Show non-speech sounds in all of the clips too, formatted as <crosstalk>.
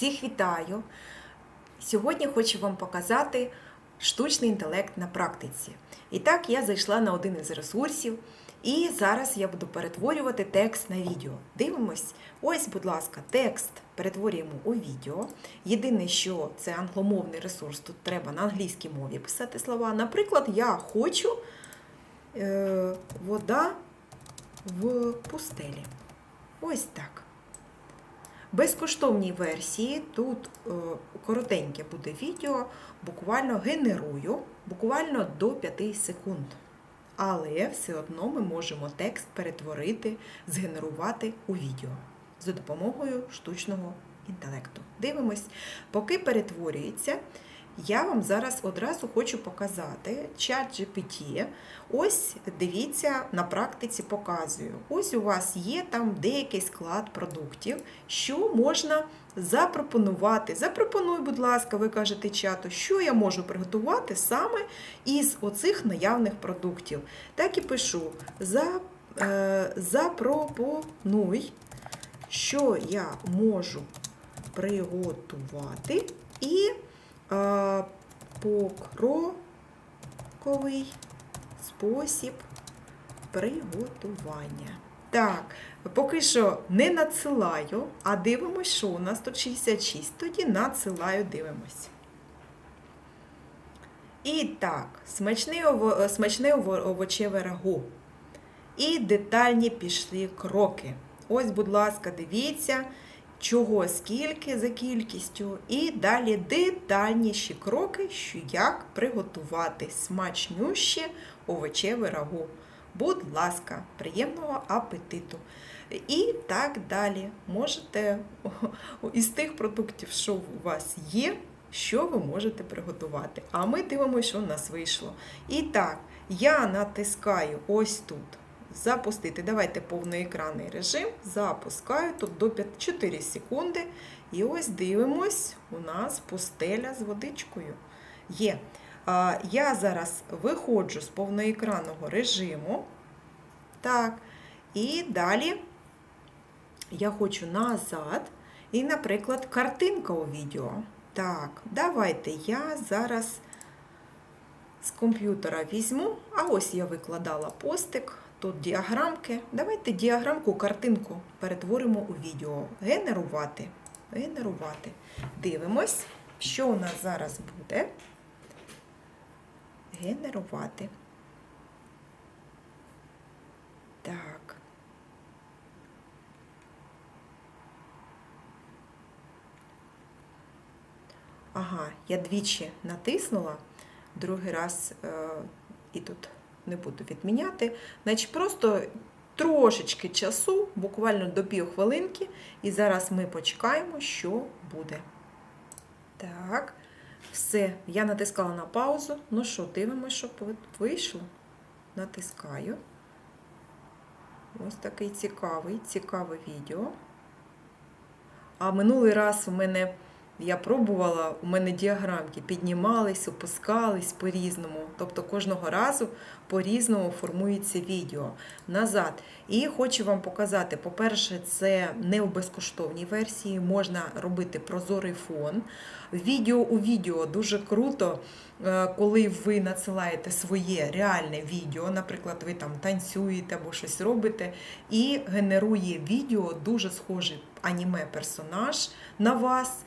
Всіх вітаю! Сьогодні хочу вам показати штучний інтелект на практиці. І так, я зайшла на один із ресурсів, і зараз я буду перетворювати текст на відео. Дивимось. Ось, будь ласка, текст перетворюємо у відео. Єдине, що це англомовний ресурс, тут треба на англійській мові писати слова. Наприклад, я хочу е, вода в пустелі. Ось так. Безкоштовній версії тут е, коротеньке буде відео, буквально генерую, буквально до 5 секунд. Але все одно ми можемо текст перетворити, згенерувати у відео за допомогою штучного інтелекту. Дивимось, поки перетворюється, я вам зараз одразу хочу показати чат GPT. Ось дивіться, на практиці показую. Ось у вас є там деякий склад продуктів, що можна запропонувати. Запропонуй, будь ласка, ви кажете чату, що я можу приготувати саме із оцих наявних продуктів. Так і пишу: е, запропонуй, що я можу приготувати і покроковий спосіб приготування. Так, поки що не надсилаю, а дивимось, що у нас тут 66. Тоді надсилаю, дивимось. І так, смачне, ово, смачне ово- овочеве рагу. І детальні пішли кроки. Ось, будь ласка, дивіться, чого скільки за кількістю. І далі детальніші кроки, що як приготувати смачнюще овочеве рагу. Будь ласка, приємного апетиту. І так далі. Можете <laughs> із тих продуктів, що у вас є, що ви можете приготувати. А ми дивимося, що у нас вийшло. І так, я натискаю ось тут. Запустити. Давайте повноекранний режим. Запускаю тут до 5, 4 секунди. І ось дивимось, у нас пустеля з водичкою. Є. Я зараз виходжу з повноекранного режиму. Так. І далі я хочу назад. І, наприклад, картинка у відео. Так, давайте я зараз з комп'ютера візьму. А ось я викладала постик. Тут діаграмки. Давайте діаграмку, картинку перетворимо у відео. Генерувати. Генерувати. Дивимось, що у нас зараз буде. Генерувати. Так. Ага, я двічі натиснула, другий раз е, і тут не буду відміняти. Значить, просто трошечки часу, буквально до пів хвилинки, і зараз ми почекаємо, що буде. Так, все, я натискала на паузу. Ну що, дивимося, що вийшло. Натискаю. Ось такий цікавий, цікаве відео. А минулий раз у мене я пробувала, у мене діаграмки піднімались, опускались по-різному. Тобто кожного разу по-різному формується відео назад. І хочу вам показати: по-перше, це не у безкоштовній версії, можна робити прозорий фон. Відео у відео дуже круто, е, коли ви надсилаєте своє реальне відео, наприклад, ви там танцюєте або щось робите, і генерує відео дуже схожий аніме-персонаж на вас.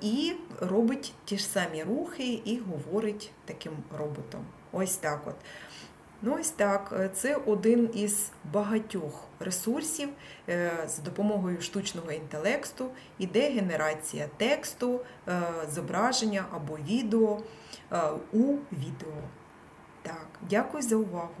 І робить ті ж самі рухи і говорить таким роботом. Ось так от. Ну, ось так. Це один із багатьох ресурсів е, з допомогою штучного інтелекту іде генерація тексту, е, зображення або відео е, у відео. Так, дякую за увагу.